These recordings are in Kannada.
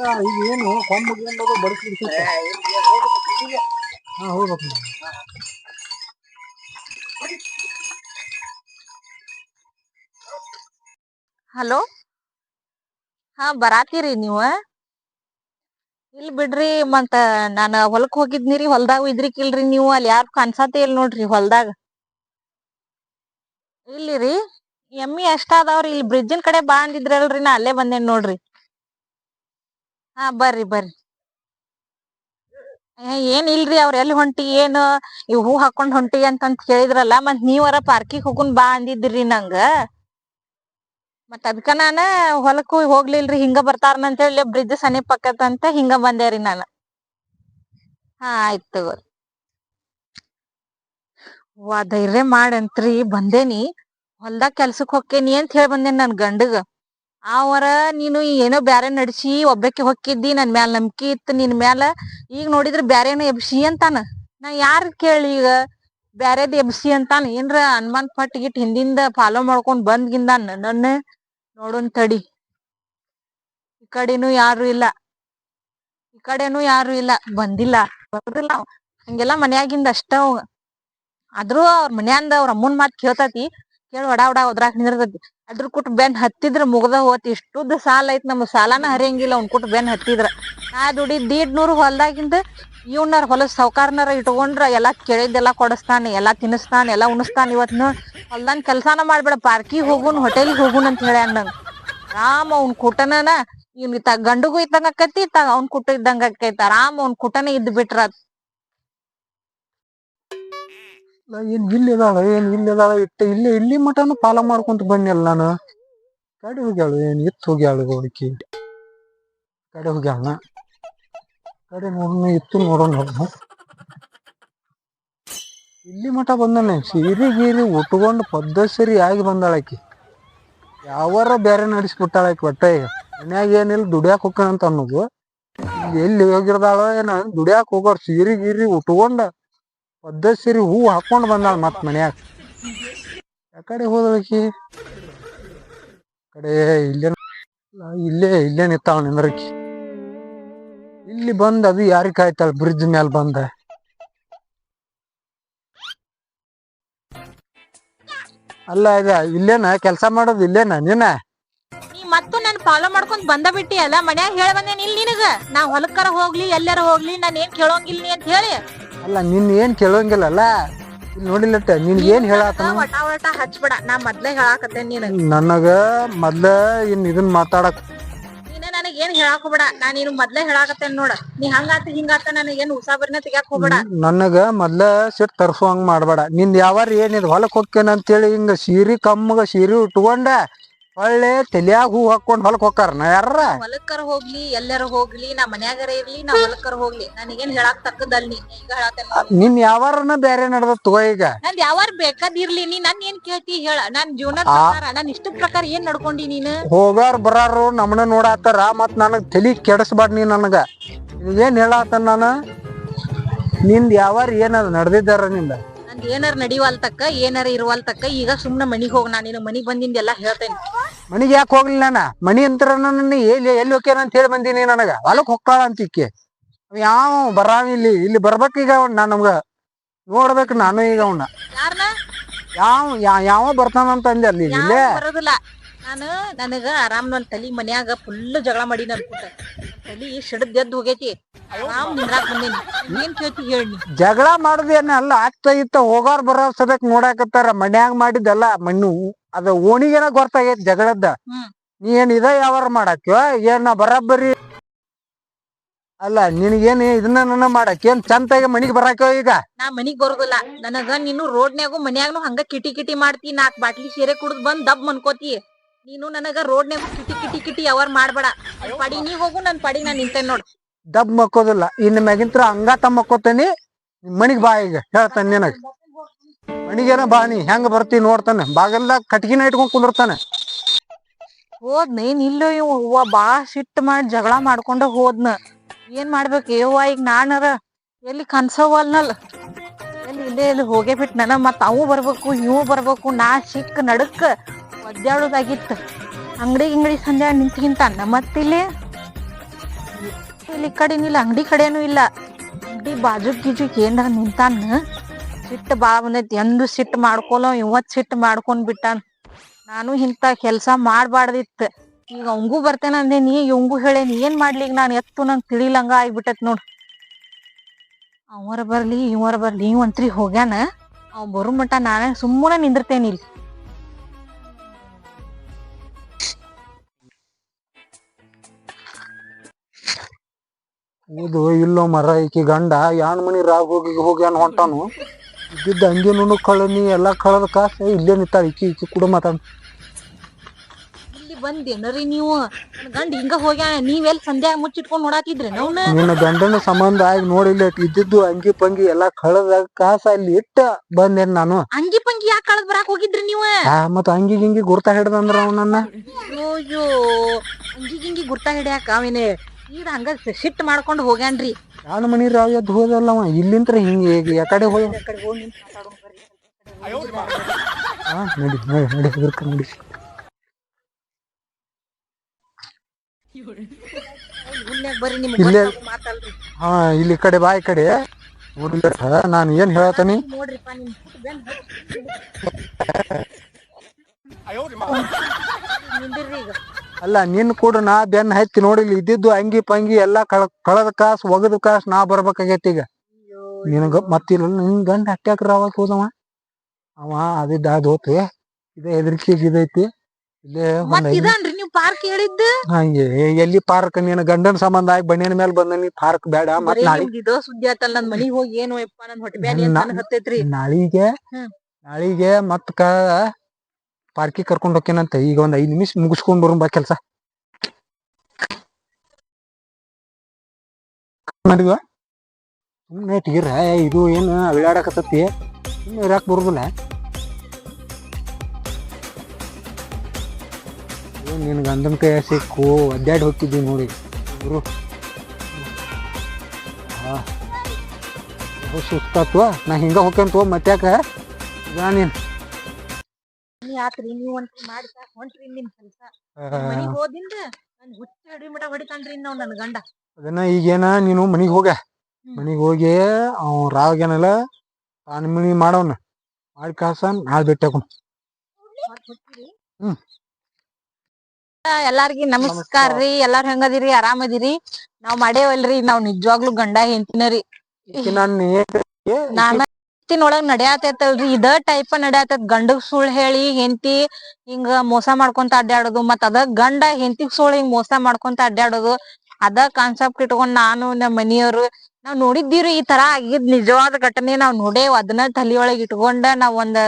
ಗಿಂಬದು ಬಡಿಸಿ ಹಾ ಹೋಗ್ಬೇಕು. ಹಲೋ? ಹಾ ಬರಾತೀರಿ ನೀವು. ಇಲ್ ಬಿಡ್ರಿ ಮತ್ತ ನಾನ ಹೊಲಕ್ ಹೋಗಿದ್ನಿರಿ ಹೊಲ್ದಾಗ ಇದ್ರಿಕಿಲ್ರಿ ನೀವು ಅಲ್ಲಿ ಯಾರು ಕಾಣ್ಸಾತೆ ಇಲ್ಲ ನೋಡ್ರಿ ಹೊಲ್ದಾಗ. ಇಲ್ಲಿರಿ ಎಮ್ಮಿ ಎಷ್ಟ ಅದಾವ್ರಿ ಇಲ್ಲಿ ಬ್ರಿಡ್ಜಿನ ಕಡೆ ಬಾ ಅಂದಿದ್ರಲ್ರಿ ನಾ ಅಲ್ಲೇ ಬಂದೇನ್ ನೋಡ್ರಿ. ಹಾ, ಬರ್ರಿ ಬರ್ರಿ. ಏನ್ ಇಲ್ರಿ ಅವ್ರ ಎಲ್ಲಿ ಹೊಂಟಿ, ಏನ್ ಇವ್ ಹೂ ಹಾಕೊಂಡ್ ಹೊಂಟಿ ಅಂತಂತ ಕೇಳಿದ್ರಲ್ಲ ಮತ್ ನೀವರ ಪಾರ್ಕಿಗ್ ಹೋಗುನ್ ಬಾ ಅಂದಿದ್ರಿ ನಂಗ. ಮತ್ ಅದ್ಕ ನಾನ ಹೊಲಕ್ಕೂ ಹೋಗ್ಲಿಲ್ರಿ, ಹಿಂಗ ಬರ್ತಾರನ ಅಂತ ಹೇಳಿ, ಬ್ರಿಡ್ಜ್ ಸಮೀಪ ಅಂತ ಹಿಂಗ ಬಂದೇರಿ ನಾನು. ಹಾ, ಆಯ್ತು ವಾ, ಧೈರ್ಯ ಮಾಡಂತ್ರಿ ಬಂದೇನಿ. ಹೊಲ್ದಾಗ ಕೆಲ್ಸಕ್ ಹೊಕ್ಕೇನಿ ಅಂತ ಹೇಳಿ ಬಂದೇನಿ ನನ್ ಗಂಡಗ. ಅವರ ನೀನು ಏನೋ ಬ್ಯಾರೆ ನಡ್ಸಿ ಒಬ್ಬಕ್ಕೆ ಹೊಕ್ಕಿದ್ದಿ, ನನ್ ಮ್ಯಾಲ ನಂಬಿಕೆ ಇತ್ತು, ನಿನ್ ಮ್ಯಾಲ. ಈಗ ನೋಡಿದ್ರ ಬ್ಯಾರೇನ ಎಬ್ಸಿ ಅಂತಾನ. ನಾ ಯಾರ ಕೇಳಿ ಈಗ ಬ್ಯಾರೇದ್ ಎಬ್ಸಿ ಅಂತಾನ? ಏನ್ರ ಅನುಮಾನ್ ಪಟ್ ಗಿಟ್ ಹಿಂದಿಂದ ಫಾಲೋ ಮಾಡ್ಕೊಂಡ್ ಬಂದ್ಗಿಂದ ನನ್ನ ನೋಡೋನ್ ತಡಿ. ಈ ಕಡೆನೂ ಯಾರು ಇಲ್ಲ. ಈ ಕಡೆನೂ ಯಾರು ಇಲ್ಲ. ಬಂದಿಲ್ಲ. ಬರುದಿಲ್ಲ. ಹಂಗೆಲ್ಲಾ ಮನ್ಯಾಗಿಂದ ಅಷ್ಟ ಆದ್ರೂ ಅವ್ರ ಮನ್ಯಾಂದ ಅವ್ರ ಅಮ್ಮನ್ ಮಾತ್ ಕೇಳ್ತತಿ. ಕೇಳಿ ವಡ ವಡ ಒದ್ರಾಕ್ ನಿಂದಿರ್ತೈತಿ. ಅದ್ರ ಕುಟ್ ಬೆನ್ ಹತ್ತಿದ್ರ ಮುಗ್ದ ಹೋತ್, ಇಷ್ಟುದ್ದ ಸಾಲ ಐತ್ ನಮ್ ಸಾಲಾನ ಹರಿಯಂಗಿಲ್ಲ ಅವ್ನ ಕುಟ್ ಬೆನ್ ಹತ್ತಿದ್ರ. ನಾ ದುಡಿ ದೀಡ್ ನೂರು ಹೊಲ್ದಾಗಿಂದ ಇವ್ನಾರ ಹೊಲ ಸಾವ್ಕಾರ್ನಾರ ಇಟ್ಕೊಂಡ್ರ ಎಲ್ಲಾ ಕೇಳಿದ್ದೆಲ್ಲಾ ಕೊಡಸ್ತಾನ, ಎಲ್ಲಾ ತಿನ್ನಿಸ್ತಾನೆ ಎಲ್ಲಾ ಉಣಸ್ತಾನ. ಇವತ್ ನೋಡ್ ಹೊಲ್ದಾನ್ ಕೆಲ್ಸಾನ ಮಾಡ್ಬೇಡ, ಪಾರ್ಕಿಗ್ ಹೋಗುನ್ ಹೋಟೆಲ್ ಹೋಗುನ್ ಅಂತ ಹೇಳ ಅಂದಂಗ ರಾಮ ಅವ್ನ ಕುಟನನ ಇವ್ನ್ ಇತ್ತ ಗಂಡಗೂ ಇದ್ದಂಗ ಆಕತಿ ಇತ್ತ ಅವ್ನ ಕುಟ ಇದ್ದಂಗ ಆಕೈತಿ. ಆರಾಮ್ ಅವ್ನ ಕುಟನೇ ಇದ್ ಬಿಟ್ರ ಏನ್ ಇಲ್ಲಿ ಇದಾಳ ಏನ್ ಇಲ್ಲಿ ಇದಾಳ ಇಟ್ಟ ಇಲ್ಲಿ ಇಲ್ಲಿ ಮಟನು ಪಾಲ ಮಾಡ್ಕೊಂತ ಬನ್ನಿಲ್ಲ ನಾನು. ಕಡೆ ಹೋಗ್ಯಾಳು, ಏನ್ ಇತ್ತು ಹೋಗ್ಯಾಳು ಹೋಗಿ ಕಡೆ ಹೋಗ್ಯಾಳ. ಕಡೆ ನೋಡೋಣ ಇತ್ತು ನೋಡೋಣ. ಇಲ್ಲಿ ಮಠ ಬಂದಾನೆ ಸೀರೆ ಗೀರಿ ಉಟ್ಕೊಂಡು ಪದ್ದಸರಿ ಆಗಿ ಬಂದಾಳಕಿ ಯಾವಾರ ಬೇರೆ ನಡೆಸ್ಬಿಟ್ಟಾಳಕಿ ಒಟ್ಟ ಈಗ. ಮನ್ಯಾಗ ಏನಿಲ್ಲ ದುಡಿಯಾಕ ಹೋಗ್ತಾನಂತ ಅನ್ನೋದು. ಎಲ್ಲಿ ಹೋಗಿರ್ದಾಳೋ ಏನ, ದುಡಿಯಾಕ ಹೋಗೋರ್ ಸೀರೆ ಗೀರಿ ಉಟ್ಕೊಂಡ ಪದ್ದಸರಿ ಹೂ ಹಾಕೊಂಡ್ ಬಂದಾಳ ಮತ್ ಮನ್ಯಾಗ. ಯಾಕಡೆ ಹೋದಳಕಿ ಕಡೆ ಇಲ್ಲೇ ಇಲ್ಲೇ ಇಲ್ಲೇ ನಿಂತಾಳ ನಿಂದ್ರಕಿ ಇಲ್ಲಿ ಬಂದ ಅದು ಯಾರಿಗ ಕಾಯ್ತಾಳ, ಬ್ರಿಡ್ಜ್ ಮ್ಯಾಲ ಬಂದ? ಅಲ್ಲ, ಇದ ಇಲ್ಲೇನ, ಕೆಲಸ ಮಾಡೋದು ಇಲ್ಲೇನ ನೀನ? ನೀ ಮತ್ತು ನನ್ ಫಾಲೋ ಮಾಡ್ಕೊಂಡ್ ಬಂದ ಬಿಟ್ಟಿ ಅಲ್ಲ ಮನ್ಯಾಗ ಹೇಳ ಬಂದೇನಿ ಇಲ್ಲಿ ನಿನಗ? ನಾ ಹೊಲಕ್ಕರ ಹೋಗ್ಲಿ, ಎಲ್ಲಾರ ಹೋಗ್ಲಿ, ನಾನ್ ಏನ್ ಕೇಳೋಂಗಿಲ್ಲ ಅಂತ ಹೇಳಿ. ಅಲ್ಲ ನಿನ್ ಏನ್ ಕೇಳೋಂಗಿಲ್ಲ ಇಲ್ಲಿ ನೋಡಿಲ್ಲಟ್ಟ ನಿನ್ ಏನ್ ಹೇಳಾತನ ವಟ ವಟ ಹಚ್ಬಿಡ ನಾ ಮೊದ್ಲೇ ಹೇಳಾಕತ್ತೇನ್ ನೀನ್. ನನಗ ಮೊದ್ಲ ಇನ್ ಇದನ್ ಮಾತಾಡಕ್. ನೀನ ನನಗ್ ಏನ್ ಹೇಳಾಕ್ ಹೋಗ್ಬೇಡ ನಾ ನೀನು ಮೊದ್ಲೇ ಹೇಳಾಕತ್ತೇನ್ ನೋಡ. ನೀ ಹಂಗಾತ ಹಿಂಗಾತ ನನಗ್ ಏನ್ ಉಸಾಬರ್ನ ತೆಗ್ಯಾಕ್ ಹೋಗ್ಬೇಡ. ನನಗ ಮೊದ್ಲ ಸಿಟ್ ತರ್ಸುವಂಗ್ ಮಾಡ್ಬೇಡ. ನಿಂದ್ ಯಾವಾರ ಏನಿದ್ ಹೊಲಕ್ ಅಂತ ಅಂತೇಳಿ ಹಿಂಗ ಸೀರಿ ಕಮ್ಮಗ ಸೀರಿ ಉಟ್ಕೊಂಡ ಒಳ್ಳೆ ತಲಿಯಾಗ ಹೂ ಹಾಕೊಂಡ್ ಹೊಲಕ್ ಹೋಗ್ತಾರ ನಾ ಯಾರ ಹೊಲಕ್ಕರ ಹೋಗ್ಲಿ ಎಲ್ಲಾರ ಹೋಗ್ಲಿ ನಾ ಮನ್ಯಾಗರ ಇರ್ಲಿ ನಾ ಹೊಲಕ್ಕರ ಹೋಗ್ಲಿ. ನನಗೇನ್ ಹೇಳಾಕ್ ತಕ್ಕದಲ್ ನೀ ಈಗ ಹೇಳಾತೇನ್ ನೋಡು. ನಿನ್ ಯಾವಾರನ ಬೇರೆ ನಡ್ದ ತಗೋ ಈಗ. ನಂದ್ ಯಾವಾರ ಬೇಕಾದಿರ್ಲಿ ನೀ ನನ್ ಏನ್ ಕೇಳ್ತಿ ಹೇಳ. ನನ್ ಜೀವನ ಪ್ರಕಾರ ನನ್ ಇಷ್ಟ ಪ್ರಕಾರ ಏನ್ ನಡ್ಕೊಂಡಿ ನೀನು? ಹೋಗಾರ್ ಬರಾರು ನಮ್ಮನ್ನ ನೋಡಾತಾರ ಮತ್ ನನಗ್ ತಲಿ ಕೆಡಸ್ಬಾರ್ದ್ ನೀ ನನಗ. ಏನ್ ಹೇಳಾತ ನಾನು? ನಿಂದ್ ಯಾವಾರ ಏನದ ನಡ್ದಿದ್ದಾರ ನಂದ್? ಏನಾರ ನಡಿವಲ್ ತಕ್ಕ ಏನಾರ ಇರುವಲ್ ತಕ್ಕ ಈಗ ಸುಮ್ನ ಮನಿಗ್ ಹೋಗ್ ನಾನು ನಿನ್ನ ಮನಿಗ್ ಬಂದಿಂದ ಎಲ್ಲಾ ಹೇಳ್ತೇನೆ. ಮನಿಗ್ ಯಾಕೆ ಹೋಗ್ಲಿಲ್ಲ ನಾನ? ಮನಿ ಅಂತರ ನನ್ನ ಎಲ್ಲಿ ಎಲ್ಲಿ ಹೋಗ್ಯಾರ ಅಂತ ಹೇಳಿ ಬಂದೀನಿ ನನಗ. ಹೊಲಕ್ ಹೋಗ್ತಾಳ ಅಂತ ಇಕ್ಕೆ ಯಾವ ಬರಾವ ಇಲ್ಲಿ? ಇಲ್ಲಿ ಬರ್ಬೇಕ್ ಈಗ ಅವ್ನ್. ನಾ ನಮ್ಗ ನೋಡ್ಬೇಕು ನಾನು ಈಗ ಅವನ್ನ ಯಾವ ಯಾವ ಬರ್ತಾನಂತ ಅಂದೆ ಅಲ್ಲಿ. ಇಲ್ಲೇ? ಬರೋದಿಲ್ಲ. ನಾನು ನನಗ ಆರಾಮ್ ನನ್ ತಲಿ ಮನ್ಯಾಗ ಫುಲ್ ಜಗಳ ಮಾಡಿ ನನ್ ತಲಿ ಸಿಡದ್ ಎದ್ದು ಹೋಗೈತಿ. ಆರಾಮ್ ನಿಂದ್ರಾಕ್ ಬಂದೇನಿ. ಏನ್ ಕೇಳ್ತಿ ಹೇಳಿ ಜಗಳ ಆಗ್ತಾ ಇತ್ತ ಹೋಗಾರ್ ಬರೋ ಸದಕ್ ನೋಡಾಕತ್ತಾರ. ಮನ್ಯಾಗ ಮಾಡಿದ್ದಲ್ಲ ಮಣ್ಣು ಅದ ಓಣಿಗೇನ ಗೊತ್ತಾಗೈತಿ ಜಗಳದ್ದ. ಹ್ಮ್. ನೀ ಏನ್ ಇದ ಯಾವಾರ ಮಾಡಾಕ್ಯೋ ಏನ್ ನಾ ಬರಾಬರಿ ಅಲ್ಲ ನಿನಗೇನ್ ಇದನ್ನ ನನ್ನ ಮಾಡಕ್? ಏನ್ ಚಂತಾಗಿ ಮನಿಗ್ ಬರಾಕ್ಯೋ ಈಗ? ನಾ ಮನಿಗ್ ಬರೋದಿಲ್ಲ. ನನಗ ನೀನು ರೋಡ್ನ್ಯಾಗು ಮನ್ಯಾಗನು ಹಂಗ ಕಿಟಿ ಕಿಟಿ ಮಾಡ್ತಿ. ನಾಕ್ ಬಾಟ್ಲಿ ಸೀರೆ ಕುಡ್ದ್ ಬಂದ್ ದಬ್ ಮನ್ಕೋತಿ. ನೀನು ನನಗ ರೋಡ್ನ್ಯಾಗು ಕಿಟಿ ಕಿಟಿ ಕಿಟಿ ಅವರ್ ಮಾಡ್ಬೇಡ. ಪಡಿ ನೀ ಹೋಗು ನನ್ ಪಡಿ ನಾ ನಿಂತೇನ್ ನೋಡ್. ದಬ್ ಮಕ್ಕೋದಿಲ್ಲ. ಇನ್ ಮ್ಯಾಗಿಂತ್ರ ತಮ್ಮ ಮಕ್ಕೋತೇನಿ. ಮನಿಗ್ ಬಾ ಈಗ ಹೇಳ್ತಾನೆ ನಿನಗ. ಮನಿಗೇನ ಬಾ ನೀ ಹೆಂಗ ಬರ್ತಿ ನೋಡ್ತಾನೆ. ಬಾಗಲ್ದಾಗ ಕಟ್ಗಿನ ಇಟ್ಕೊಂಡ್ ಕುಂದಿರ್ತಾನೆ. ಹೋದ್ನ ಏನ್ ಇಲ್ಲ ಇವ್ ಅವ್ವ ಬಾ ಸಿಟ್ಟ್ ಮಾಡಿ ಜಗಳ ಮಾಡ್ಕೊಂಡ ಹೋದ್ನ. ಏನ್ ಮಾಡ್ಬೇಕು? ಯವ್ವ ಈಗ ನಾನರ ಎಲ್ಲಿ ಕನ್ಸವಲ್ನಲ್ ಎಲ್ಲಿ ಇಲ್ಲೇ ಎಲ್ಲಿ ಹೋಗೇ ಬಿಟ್ ನನ ಮತ್ ಅವು ಬರ್ಬೇಕು ಇವು ಬರ್ಬೇಕು ನಾ ಸಿಕ್ಕ ನಡಕ್ ಒದ್ದಾಡೋದಾಗಿತ್ತು ಅಂಗಡಿ ಗಿಂಗಡಿ ಸಂಜೆ ನಿಂತ್ಗಿಂತ ನಮ್ಮತ್ತಿಲ್ಲಿ. ಇಲ್ಲಿ ಕಡೆನೂ ಅಂಗಡಿ ಕಡೆನೂ ಇಲ್ಲ. ಅಂಗಡಿ ಬಾಜು ಗೀಜುಕ್ ಏನಾರ ನಿಂತಾನ? ಸಿಟ್ಟು ಬಾಳ ಬಂದೈತಿ. ಎಂದು ಸಿಟ್ಟು ಮಾಡ್ಕೊಲೋ ಇವತ್ತು ಸಿಟ್ಟು ಮಾಡ್ಕೊಂಡ್ ಬಿಟ್ಟಾನ. ನಾನು ಇಂಥ ಕೆಲಸ ಮಾಡಬಾರ್ದಿತ್ತು. ಈಗ ಅವಂಗೂ ಬರ್ತೇನ ಅಂದೇನಿ ಇವಂಗೂ ಹೇಳೇನಿ ಏನ್ ಮಾಡ್ಲಿ? ಈಗ ನಾನು ಎತ್ತು, ನಂಗೆ ತಿಳಿಲಂಗ ಆಗ್ಬಿಟ್ಟೈತ್ ನೋಡ್. ಅವರ ಬರಲಿ, ಇವರ ಬರಲಿ ಇವಂತ್ರಿ ಹೋಗ್ಯಾನ? ಅವ್ ಬರು ಮಟ ನಾನೇ ಸುಮ್ಮನೆ ನಿಂದಿರ್ತೇನಿ ಇಲ್ಲಿ. ಇದು ಇಲ್ಲೋ ಮರ ಈಕಿ ಗಂಡ ಯಾನ್ ಮನಿ ರಾಗ ಹೋಗಿ ಹೋಗ್ಯಾನ ಹೊಂಟಾನು? ಇದ್ದಿದ್ದ ಹಂಗೆ ನುಣು ಕಳನಿ ಎಲ್ಲಾ ಕಳದ ಕಾಸ ಇಲ್ಲೇ ನಿಂತಾಳ ಈಕಿ ಈಕಿ ಕೂಡ ಮಾತಾಡ. ಇಲ್ಲಿ ಬಂದೇನರಿ ನೀವು? ನನ್ ಗಂಡ ಹಿಂಗ ಹೋಗ್ಯಾನ ನೀವೆಲ್ಲಿ ಸಂಧ್ಯಾ ಮುಚ್ಚಿಟ್ಕೊಂಡ್ ನೋಡಾತಿದ್ರಿ ನವ್ನ? ನಿನ್ನ ಗಂಡನ ಸಂಬಂಧ ಆಗಿ ನೋಡಿಲ್ಲ ಇದ್ದಿದ್ದು ಅಂಗಿ ಪಂಗಿ ಎಲ್ಲಾ ಕಳದ ಕಾಸ ಅಲ್ಲಿ ಇಟ್ಟ ಬಂದೇನ್ ನಾನು. ಅಂಗಿ ಪಂಗಿ ಯಾಕೆ ಕಳದ್ ಬರಾಕ್ ಹೋಗಿದ್ರಿ ನೀವು? ಆ ಮತ್ತ ಅಂಗಿ ಗಿಂಗಿ ಗುರ್ತಾ ಹಿಡ್ದಂದ್ರ ಅವನನ್ನ ಅಯ್ಯೋ ಅಂಗಿ ಗಿಂಗಿ ಗುರ್ತಾ ಹಿಡ್ಯಾಕ ಅವೇನೆ ಈಗ ಹಂಗ ಶಿಫ್ಟ್ ಮಾಡ್ಕೊಂಡು ಹೋಗ್ಯಾನ್ರಿ. ನಾನು ಮನಿ ರಾವ್ ಎದ್ದು ಹೋದಲ್ಲವ ಇಲ್ಲಿಂತ್ರ ಹಿಂಗೆ ಈಗ ಯಾಕಡೆ ಹೋಗಿ ಹಾ ನಡಿ ನಡಿ ನಡಿ ಹೆದರ್ಕ ನಡಿ. ಇಲ್ಲೇ ಹಾ ಇಲ್ಲಿ ಕಡೆ ಬಾ ಈ ಕಡೆ. ನಾನು ಏನ್ ಹೇಳತನಿ ನೋಡ್ರಿಪ್ಪ ಅಲ್ಲ ನಿನ್ ಕೂಡ ನಾ ಬೆನ್ ಹತ್ತಿ ನೋಡಿಲ್ಲ ಇದ್ದಿದ್ದು ಅಂಗಿ ಪಂಗಿ ಎಲ್ಲಾ ಕಳ ಕಳದ ಕಾಸ್ ಒಗದ ಕಾಸ್ ನಾ ಬರ್ಬೇಕಾಗೈತಿ ಈಗ. ನಿನಗ ಮತ್ತಿಲ್ಲ ನಿನ್ ಗಂಡ ಹಟ್ಟ್ಯಾಕ್ರ ಅವಾಗ ಹೋದವ. ಅವ ಅದಿದ್ದ ಅದ್ ಹೋತು ಇದೇ ಹೆದರಿಕೆ ಇದೈತಿ ಇಲ್ಲೇ ಒಂದ್ ಇದನ್ರಿ ನೀವ್ ಪಾರ್ಕ್ ಹೇಳಿದ್ದ? ಹಂಗೆ ಎಲ್ಲಿ ಪಾರ್ಕ್ ನೀನ್ ಗಂಡನ ಸಂಬಂಧ ಆಗಿ ಬಣ್ಣಿನ ಮೇಲೆ ಬಂದ ನೀ ಪಾರ್ಕ್ ಬೇಡ ಮತ್ ಬರೀ ಇದೋ ನಿಮ್ಗ್ ಇದ ಸುದ್ದಿ ಆತಲ್ಲ ನನ್ ಮನಿಗ್ ಹೋಗಿ ಏನು ಯಪ್ಪ ನನ್ ಹೊಟ್ಟೆ ಬ್ಯಾನಿ ಅಂತ ನಾ- ನನಗ್ ಹತ್ತೈತ್ರಿ ನಾಳಿಗೆ ಹ್ಮ್. ನಾಳಿಗೆ ಮತ್ ಕ ಪಾರ್ಕಿಗೆ ಕರ್ಕೊಂಡು ಹೋಗ್ಕೇನಂತ ಈಗ ಒಂದ್ ಐದ್ ನಿಮಿಷ ಮುಗಿಸ್ಕೊಂಡ್ ಬರೋಣ ಬಾ ಕೆಲ್ಸ. ಮಾಡಿದ್ವ ಸುಮ್ಮನೆ ಟೀರ ಇದು ಏನು ಅಳ್ಳಾಡಕತ್ತತಿ ಸುಮ್ಮನೆ ಇರಾಕ್ ಬರುದಿಲ್ಲ. ಏನ್ ನಿನ್ ಗಂಧನ ಕೈ ಸಿಕ್ಕು ಅಡ್ಡಾಡಿ ಹೋಗ್ತಿದ್ವಿ ನೋಡಿ. ಆ ಹಾ. ಸುಸ್ತಾತ್ವ ನಾ ಹಿಂಗ ಹೋಗ್ಕಂತ ಯಾಕೆ ಈಗ ನೀನ್. ನೀ ಆತ್ರಿ ನೀವ್ ಒಂದ್ ಮಾಡಿ ಸಾಕ್ ಹೊಂಟ್ರಿ ನಿಮ್ ಕೆಲ್ಸ. ಮನಿಗ್ ಹೋದಿಂದ ನನ್ ಹುಚ್ಚ ಹಿಡಿ ಮಟ ಹೊಡಿತಾನ್ರಿ ನಾವ್ ನನ್ ಗಂಡ. ಅದನ್ನ ಈಗೇನ ನೀನು ಮನಿಗ್ ಹೋಗ. ಮನಿಗ್ ಹೋಗಿ ಅವ್ ರಾವ್ಗೇನಲ್ಲ ತಾನ ಮನಿ ಮಾಡವ್ನ ಮಾಡಿ ಕಾಸ ನಾಳೆ ಭೇಟಿ ಹಾಕೋಣ ಹ್ಮ್. ಎಲ್ಲಾರ್ಗಿ ನಮಸ್ಕಾರ ರೀ ಎಲ್ಲಾರ್ ಹೆಂಗದಿರಿ ಆರಾಮದಿರಿ ನಾವ್ ಮಾಡೇವಲ್ರಿ ನಾವ್ ನಿಜವಾಗ್ಲೂ ಗಂಡ ಹೆಂತಿನರಿ ರೀ. ನಾನ ಒಳಗ್ ನಡ್ಯಾತೈತಲ್ರಿ. ಇದ ಟೈಪ್ ನಡ್ಯಾತೈತ್. ಗಂಡಗ್ ಸುಳ್ ಹೇಳಿ, ಹೆಂಡತಿ ಹಿಂಗ ಮೋಸ ಮಾಡ್ಕೊಂತ ಅಡ್ಡಾಡೋದು ಮತ್ ಅದ ಗಂಡ ಹೆಂಡತಿಗ್ ಸುಳ್ ಹಿಂಗ್ ಮೋಸ ಮಾಡ್ಕೊಂತ ಅಡ್ಡಾಡೋದು ಅದ ಕಾನ್ಸೆಪ್ಟ್ ಇಟ್ಕೊಂಡ್ ನಾನು ನಮ್ ಮನಿಯವ್ರು ನಾವ್ ನೋಡಿದ್ದೀವ್ರಿ, ಈ ತರ ಆಗಿದ್ ನಿಜವಾದ ಘಟನೆ ನಾವ್ ನೋಡೇವ್. ಅದನ್ನ ತಲಿಯೊಳಗ್ ಇಟ್ಕೊಂಡ ನಾವ್ ಒಂದ್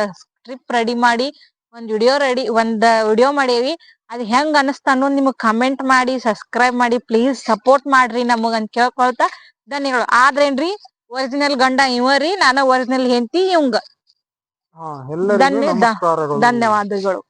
ಟ್ರಿಪ್ ರೆಡಿ ಮಾಡಿ, ಒಂದ್ ವಿಡಿಯೋ ರೆಡಿ, ಒಂದ್ ವಿಡಿಯೋ ಮಾಡೇವಿ. ಅದ್ ಹೆಂಗ್ ಅನಸ್ತ ಅನ್ನೋದ್ ನಿಮಗ್ ಕಮೆಂಟ್ ಮಾಡಿ ಸಬ್ಸ್ಕ್ರೈಬ್ ಮಾಡಿ ಪ್ಲೀಸ್ ಸಪೋರ್ಟ್ ಮಾಡ್ರಿ ನಮಗ್ ಅಂತ ಕೇಳ್ಕೊಳ್ತಾ ಧನ್ಯಗಳು ಆದ್ರೇನ್ರಿ? ಒರಿಜಿನಲ್ ಗಂಡ ಇವರಿ ನಾನು ಒರಿಜಿನಲ್ ಹೆಂಡತಿ ಇವಂಗ. ಧನ್ಯವಾದಗಳು.